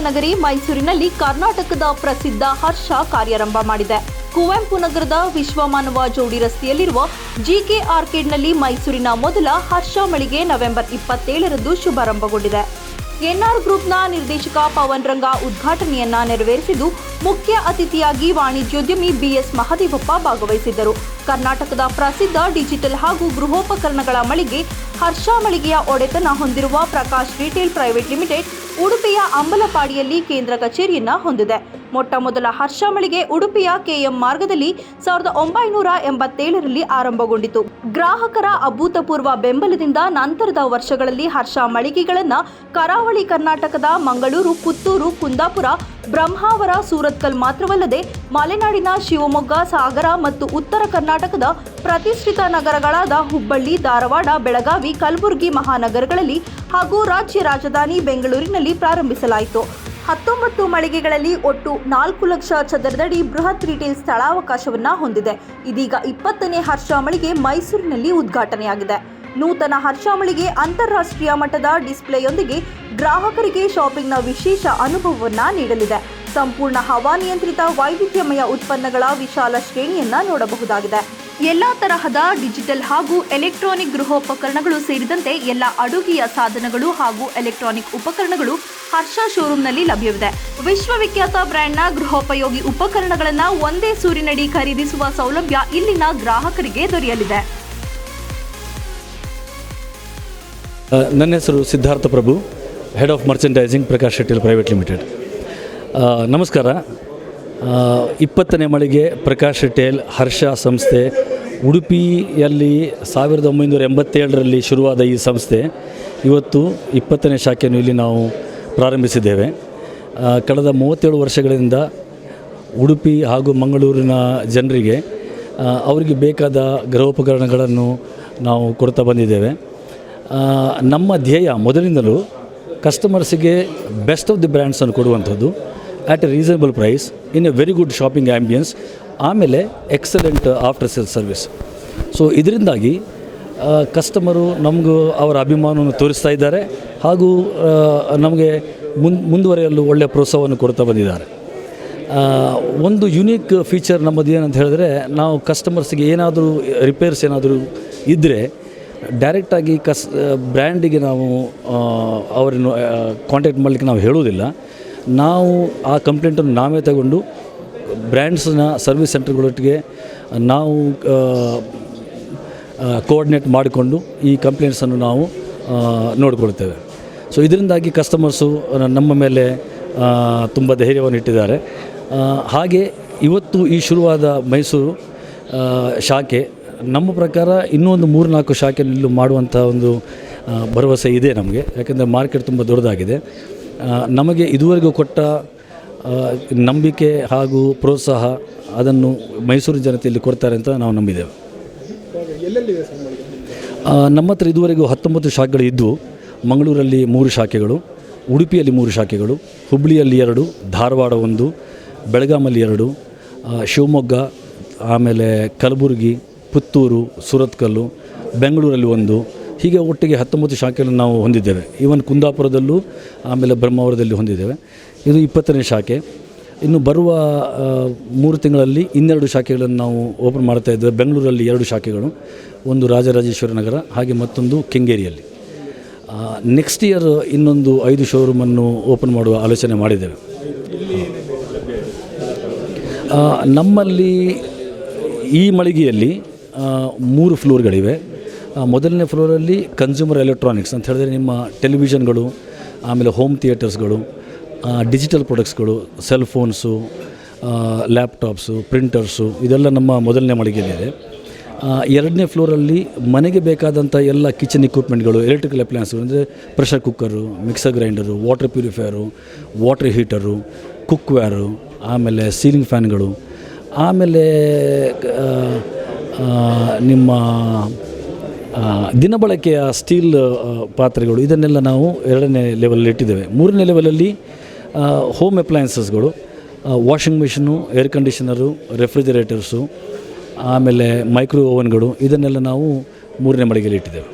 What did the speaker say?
ನಗರಿ ಮೈಸೂರಿನಲ್ಲಿ ಕರ್ನಾಟಕದ ಪ್ರಸಿದ್ಧ ಹರ್ಷ ಕಾರ್ಯಾರಂಭ ಮಾಡಿದೆ. ಕುವೆಂಪು ನಗರದ ವಿಶ್ವಮಾನವ ಜೋಡಿ ರಸ್ತೆಯಲ್ಲಿರುವ ಜಿಕೆ ಆರ್ಕೇಡ್ನಲ್ಲಿ ಮೈಸೂರಿನ ಮೊದಲ ಹರ್ಷ ಮಳಿಗೆ ನವೆಂಬರ್ ಇಪ್ಪತ್ತೇಳರಂದು ಶುಭಾರಂಭಗೊಂಡಿದೆ. ಎನ್ಆರ್ ಗ್ರೂಪ್ನ ನಿರ್ದೇಶಕ ಪವನ್ ರಂಗ ಉದ್ಘಾಟನೆಯನ್ನ ನೆರವೇರಿಸಿದ್ದು, ಮುಖ್ಯ ಅತಿಥಿಯಾಗಿ ವಾಣಿಜ್ಯೋದ್ಯಮಿ ಬಿಎಸ್ ಮಹದೇವಪ್ಪ ಭಾಗವಹಿಸಿದ್ದರು. ಕರ್ನಾಟಕದ ಪ್ರಸಿದ್ಧ ಡಿಜಿಟಲ್ ಹಾಗೂ ಗೃಹೋಪಕರಣಗಳ ಮಳಿಗೆ, ಹರ್ಷ ಮಳಿಗೆಯ ಒಡೆತನ ಹೊಂದಿರುವ ಪ್ರಕಾಶ್ ರಿಟೇಲ್ ಪ್ರೈವೇಟ್ ಲಿಮಿಟೆಡ್, ಉಡುಪಿಯ ಅಂಬಲಪಾಡಿಯಲ್ಲಿ ಕೇಂದ್ರ ಕಚೇರಿಯನ್ನ ಹೊಂದಿದೆ. ಮೊಟ್ಟ ಮೊದಲ ಹರ್ಷ ಮಳಿಗೆ ಉಡುಪಿಯ ಕೆಎಂ ಮಾರ್ಗದಲ್ಲಿ ಸಾವಿರದ ಒಂಬೈನೂರ ಎಂಬತ್ತೇಳರಲ್ಲಿ ಆರಂಭಗೊಂಡಿತು. ಗ್ರಾಹಕರ ಅಭೂತಪೂರ್ವ ಬೆಂಬಲದಿಂದ ನಂತರದ ವರ್ಷಗಳಲ್ಲಿ ಹರ್ಷ ಮಳಿಗೆಗಳನ್ನು ಕರಾವಳಿ ಕರ್ನಾಟಕದ ಮಂಗಳೂರು, ಪುತ್ತೂರು, ಕುಂದಾಪುರ ಬ್ರಹ್ಮಾವರ ಸೂರತ್ಕಲ್ ಮಾತ್ರವಲ್ಲದೆ ಮಲೆನಾಡಿನ ಶಿವಮೊಗ್ಗ, ಸಾಗರ ಮತ್ತು ಉತ್ತರ ಕರ್ನಾಟಕದ ಪ್ರತಿಷ್ಠಿತ ನಗರಗಳಾದ ಹುಬ್ಬಳ್ಳಿ, ಧಾರವಾಡ, ಬೆಳಗಾವಿ, ಕಲಬುರಗಿ ಮಹಾನಗರಗಳಲ್ಲಿ ಹಾಗೂ ರಾಜ್ಯ ರಾಜಧಾನಿ ಬೆಂಗಳೂರಿನಲ್ಲಿ ಪ್ರಾರಂಭಿಸಲಾಯಿತು. ಹತ್ತೊಂಬತ್ತು ಮಳಿಗೆಗಳಲ್ಲಿ ಒಟ್ಟು ನಾಲ್ಕು ಲಕ್ಷ ಚದರದಡಿ ಬೃಹತ್ ರಿಟೇಲ್ ಸ್ಥಳಾವಕಾಶವನ್ನ ಹೊಂದಿದೆ. ಇದೀಗ ಇಪ್ಪತ್ತನೇ ಹರ್ಷ ಮಳಿಗೆ ಮೈಸೂರಿನಲ್ಲಿ ಉದ್ಘಾಟನೆಯಾಗಿದೆ. ನೂತನ ಹರ್ಷ ಮಳಿಗೆ ಅಂತಾರಾಷ್ಟ್ರೀಯ ಮಟ್ಟದ ಡಿಸ್ಪ್ಲೇಯೊಂದಿಗೆ ಗ್ರಾಹಕರಿಗೆ ಶಾಪಿಂಗ್ನ ವಿಶೇಷ ಅನುಭವವನ್ನ ನೀಡಲಿದೆ. ಸಂಪೂರ್ಣ ಹವಾನಿಯಂತ್ರಿತ ವೈವಿಧ್ಯಮಯ ಉತ್ಪನ್ನಗಳ ವಿಶಾಲ ಶ್ರೇಣಿಯನ್ನು ನೋಡಬಹುದಾಗಿದೆ. ಎಲ್ಲಾ ತರಹದ ಡಿಜಿಟಲ್ ಹಾಗೂ ಎಲೆಕ್ಟ್ರಾನಿಕ್ ಗೃಹೋಪಕರಣಗಳು ಸೇರಿದಂತೆ ಎಲ್ಲ ಅಡುಗೆಯ ಸಾಧನಗಳು ಹಾಗೂ ಎಲೆಕ್ಟ್ರಾನಿಕ್ ಉಪಕರಣಗಳು ಹರ್ಷ ಶೋರೂಮ್ನಲ್ಲಿ ಲಭ್ಯವಿದೆ. ವಿಶ್ವವಿಖ್ಯಾತ ಬ್ರ್ಯಾಂಡ್ನ ಗೃಹೋಪಯೋಗಿ ಉಪಕರಣಗಳನ್ನು ಒಂದೇ ಸೂರಿನಡಿ ಖರೀದಿಸುವ ಸೌಲಭ್ಯ ಇಲ್ಲಿನ ಗ್ರಾಹಕರಿಗೆ ದೊರೆಯಲಿದೆ. ನನ್ನ ಹೆಸರು Siddharth Prabhu head of merchandising Prakash ಶೆಟ್ಟಿಲ್ private limited ನಮಸ್ಕಾರ. ಇಪ್ಪತ್ತನೇ ಮಳಿಗೆ ಪ್ರಕಾಶ್ ಟೇಲ್ ಹರ್ಷ ಸಂಸ್ಥೆ, ಉಡುಪಿಯಲ್ಲಿ ಸಾವಿರದ ಒಂಬೈನೂರ ಎಂಬತ್ತೇಳರಲ್ಲಿ ಶುರುವಾದ ಈ ಸಂಸ್ಥೆ. ಇವತ್ತು ಇಪ್ಪತ್ತನೇ ಶಾಖೆಯನ್ನು ಇಲ್ಲಿ ನಾವು ಪ್ರಾರಂಭಿಸಿದ್ದೇವೆ. ಕಳೆದ ಮೂವತ್ತೇಳು ವರ್ಷಗಳಿಂದ ಉಡುಪಿ ಹಾಗೂ ಮಂಗಳೂರಿನ ಜನರಿಗೆ ಅವರಿಗೆ ಬೇಕಾದ ಗೃಹೋಪಕರಣಗಳನ್ನು ನಾವು ಕೊಡ್ತಾ ಬಂದಿದ್ದೇವೆ. ನಮ್ಮ ಧ್ಯೇಯ ಮೊದಲಿಂದಲೂ ಕಸ್ಟಮರ್ಸಿಗೆ ಬೆಸ್ಟ್ ಆಫ್ ದಿ ಬ್ರ್ಯಾಂಡ್ಸನ್ನು ಕೊಡುವಂಥದ್ದು. At a reasonable price in a very good shopping ambience ಆಮೇಲೆ excellent after sale service so ಇದರಿಂದಾಗಿ ಕಸ್ಟಮರು ನಮಗೂ ಅವರ ಅಭಿಮಾನವನ್ನು ತೋರಿಸ್ತಾ ಇದ್ದಾರೆ, ಹಾಗೂ ನಮಗೆ ಮುನ್, ಮುಂದುವರೆಯಲು ಒಳ್ಳೆಯ ಪ್ರೋತ್ಸಾಹವನ್ನು ಕೊಡ್ತಾ ಬಂದಿದ್ದಾರೆ. ಒಂದು ಯುನೀಕ್ ಫೀಚರ್ ನಮ್ಮದು ಏನಂತ ಹೇಳಿದ್ರೆ, ನಾವು ಕಸ್ಟಮರ್ಸಿಗೆ ಏನಾದರೂ ರಿಪೇರ್ಸ್ ಏನಾದರೂ ಇದ್ದರೆ ಡೈರೆಕ್ಟಾಗಿ ಕಸ್ ಬ್ರ್ಯಾಂಡಿಗೆ ನಾವು ಅವರನ್ನು ಕಾಂಟ್ಯಾಕ್ಟ್ ಮಾಡಲಿಕ್ಕೆ ನಾವು ಹೇಳುವುದಿಲ್ಲ. ನಾವು ಆ ಕಂಪ್ಲೇಂಟನ್ನು ನಾವೇ ತಗೊಂಡು ಬ್ರ್ಯಾಂಡ್ಸ್ನ ಸರ್ವಿಸ್ ಸೆಂಟರ್ಗಳೊಟ್ಟಿಗೆ ನಾವು ಕೋಆರ್ಡಿನೇಟ್ ಮಾಡಿಕೊಂಡು ಈ ಕಂಪ್ಲೇಂಟ್ಸನ್ನು ನಾವು ನೋಡಿಕೊಳ್ತೇವೆ. ಸೊ ಇದರಿಂದಾಗಿ ಕಸ್ಟಮರ್ಸು ನಮ್ಮ ಮೇಲೆ ತುಂಬ ಧೈರ್ಯವನ್ನು ಇಟ್ಟಿದ್ದಾರೆ. ಹಾಗೆ ಇವತ್ತು ಈ ಶುರುವಾದ ಮೈಸೂರು ಶಾಖೆ ನಮ್ಮ ಪ್ರಕಾರ ಇನ್ನೊಂದು ಮೂರು ನಾಲ್ಕು ಶಾಖೆ ಇಲ್ಲೂ ಮಾಡುವಂಥ ಒಂದು ಭರವಸೆ ಇದೆ ನಮಗೆ. ಯಾಕೆಂದರೆ ಮಾರ್ಕೆಟ್ ತುಂಬ ದೊಡ್ಡದಾಗಿದೆ. ನಮಗೆ ಇದುವರೆಗೂ ಕೊಟ್ಟ ನಂಬಿಕೆ ಹಾಗೂ ಪ್ರೋತ್ಸಾಹ ಅದನ್ನು ಮೈಸೂರು ಜನತೆಯಲ್ಲಿ ಕೊಡ್ತಾರೆ ಅಂತ ನಾವು ನಂಬಿದ್ದೇವೆ. ನಮ್ಮ ಹತ್ರ ಇದುವರೆಗೂ ಹತ್ತೊಂಬತ್ತು ಶಾಖೆಗಳು ಇದ್ದವು ಮಂಗಳೂರಲ್ಲಿ ಮೂರು ಶಾಖೆಗಳು ಉಡುಪಿಯಲ್ಲಿ ಮೂರು ಶಾಖೆಗಳು ಹುಬ್ಬಳ್ಳಿಯಲ್ಲಿ ಎರಡು ಧಾರವಾಡ ಒಂದು ಬೆಳಗಾಮಲ್ಲಿ ಎರಡು ಶಿವಮೊಗ್ಗ ಆಮೇಲೆ ಕಲಬುರಗಿ ಪುತ್ತೂರು ಸುರತ್ಕಲ್ಲು ಬೆಂಗಳೂರಲ್ಲಿ ಒಂದು ಹೀಗೆ ಒಟ್ಟಿಗೆ ಹತ್ತೊಂಬತ್ತು ಶಾಖೆಗಳನ್ನು ನಾವು ಹೊಂದಿದ್ದೇವೆ. ಈವನ್ ಕುಂದಾಪುರದಲ್ಲೂ, ಆಮೇಲೆ ಬ್ರಹ್ಮಾವರದಲ್ಲಿ ಹೊಂದಿದ್ದೇವೆ. ಇದು ಇಪ್ಪತ್ತನೇ ಶಾಖೆ. ಇನ್ನು ಬರುವ ಮೂರು ತಿಂಗಳಲ್ಲಿ ಇನ್ನೆರಡು ಶಾಖೆಗಳನ್ನು ನಾವು ಓಪನ್ ಮಾಡ್ತಾ ಇದ್ದೇವೆ. ಬೆಂಗಳೂರಲ್ಲಿ ಎರಡು ಶಾಖೆಗಳು. ಒಂದು ರಾಜರಾಜೇಶ್ವರಿ ನಗರ, ಹಾಗೆ ಮತ್ತೊಂದು ಕೆಂಗೇರಿಯಲ್ಲಿ. ನೆಕ್ಸ್ಟ್ ಇಯರ್ ಇನ್ನೊಂದು ಐದು ಶೋರೂಮನ್ನು ಓಪನ್ ಮಾಡುವ ಆಲೋಚನೆ ಮಾಡಿದ್ದೇವೆ. ನಮ್ಮಲ್ಲಿ ಈ ಮಳಿಗೆಯಲ್ಲಿ ಮೂರು ಫ್ಲೋರ್ಗಳಿವೆ ಮೊದಲನೇ ಫ್ಲೋರಲ್ಲಿ ಕನ್ಸ್ಯೂಮರ್ ಎಲೆಕ್ಟ್ರಾನಿಕ್ಸ್ ಅಂತ ಹೇಳಿದ್ರೆ ನಿಮ್ಮ ಟೆಲಿವಿಷನ್ಗಳು ಆಮೇಲೆ ಹೋಮ್ ಥಿಯೇಟರ್ಸ್ಗಳು ಡಿಜಿಟಲ್ ಪ್ರಾಡಕ್ಟ್ಸ್ಗಳು ಸೆಲ್ ಫೋನ್ಸು ಲ್ಯಾಪ್ಟಾಪ್ಸು ಪ್ರಿಂಟರ್ಸು ಇದೆಲ್ಲ ನಮ್ಮ ಮೊದಲನೇ ಮಳಿಗೆಯಲ್ಲಿದೆ. ಎರಡನೇ ಫ್ಲೋರಲ್ಲಿ ಮನೆಗೆ ಬೇಕಾದಂಥ ಎಲ್ಲ ಕಿಚನ್ ಇಕ್ವಿಪ್ಮೆಂಟ್ಗಳು ಎಲೆಕ್ಟ್ರಿಕಲ್ ಅಪ್ಲಯನ್ಸ್ಗಳು ಅಂದರೆ pressure cooker mixer grinder water purifier water heater cookware ಆಮೇಲೆ ಸೀಲಿಂಗ್ ಫ್ಯಾನ್ಗಳು ಆಮೇಲೆ ನಿಮ್ಮ ದಿನಬಳಕೆಯ ಸ್ಟೀಲ್ ಪಾತ್ರೆಗಳು, ಇದನ್ನೆಲ್ಲ ನಾವು ಎರಡನೇ ಲೆವೆಲಲ್ಲಿ ಇಟ್ಟಿದ್ದೇವೆ. ಮೂರನೇ ಲೆವೆಲಲ್ಲಿ home ಅಪ್ಲಯನ್ಸಸ್ಗಳು washing machine air conditioner refrigerators ಆಮೇಲೆ ಮೈಕ್ರೋ ಓವನ್ಗಳು ಇದನ್ನೆಲ್ಲ ನಾವು ಮೂರನೇ ಮಳಿಗೆಯಲ್ಲಿ ಇಟ್ಟಿದ್ದೇವೆ.